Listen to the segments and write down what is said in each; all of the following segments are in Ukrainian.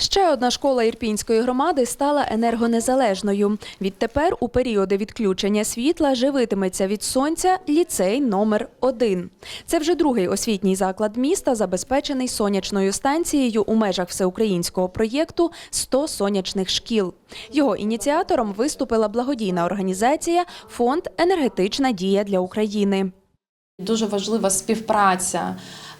Ще одна школа Ірпінської громади стала енергонезалежною. Відтепер у періоди відключення світла живитиметься від сонця ліцей номер 1 Це вже другий освітній заклад міста, забезпечений сонячною станцією у межах всеукраїнського проєкту «100 сонячних шкіл. Його ініціатором виступила благодійна організація Фонд Енергетична дія для України. Дуже важлива співпраця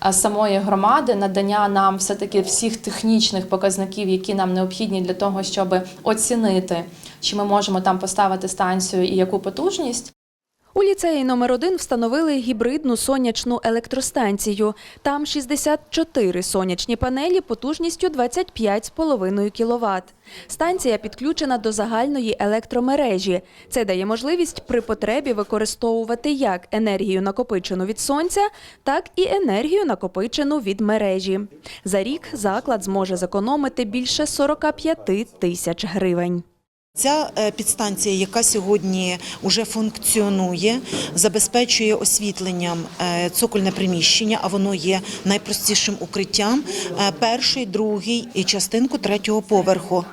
е, самої громади, надання нам все таки всіх технічних показників, які нам необхідні для того, щоб оцінити, чи ми можемо там поставити станцію і яку потужність. У ліцеї номер 1 встановили гібридну сонячну електростанцію. Там 64 сонячні панелі потужністю 25,5 кВт. Станція підключена до загальної електромережі. Це дає можливість при потребі використовувати як енергію накопичену від сонця, так і енергію накопичену від мережі. За рік заклад зможе зекономити більше 45 тисяч гривень. Ця е, підстанція, яка сьогодні вже функціонує, забезпечує освітленням е, цокольне приміщення, а воно є найпростішим укриттям. е, Перший, другий і частинку третього поверху.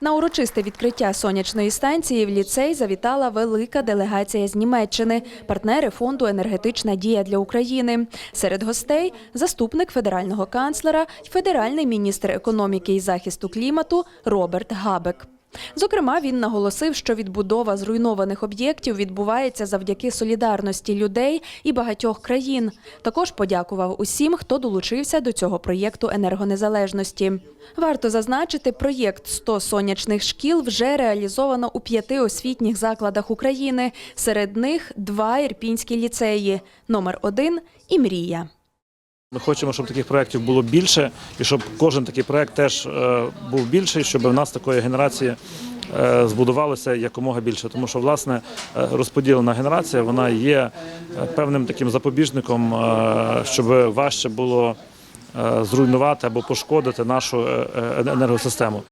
На урочисте відкриття сонячної станції в ліцей завітала велика делегація з Німеччини, партнери фонду Енергетична дія для України. Серед гостей заступник федерального канцлера й федеральний міністр економіки і захисту клімату Роберт Габек. Зокрема, він наголосив, що відбудова зруйнованих об'єктів відбувається завдяки солідарності людей і багатьох країн. Також подякував усім, хто долучився до цього проєкту енергонезалежності. Варто зазначити, проєкт «100 сонячних шкіл вже реалізовано у п'яти освітніх закладах України. Серед них два ірпінські ліцеї номер 1 і Мрія. Ми хочемо, щоб таких проєктів було більше, і щоб кожен такий проєкт теж е, був більший, щоб в нас такої генерації е, збудувалося якомога більше. Тому що власне е, розподілена генерація вона є певним таким запобіжником, щоб важче було зруйнувати або пошкодити нашу енергосистему.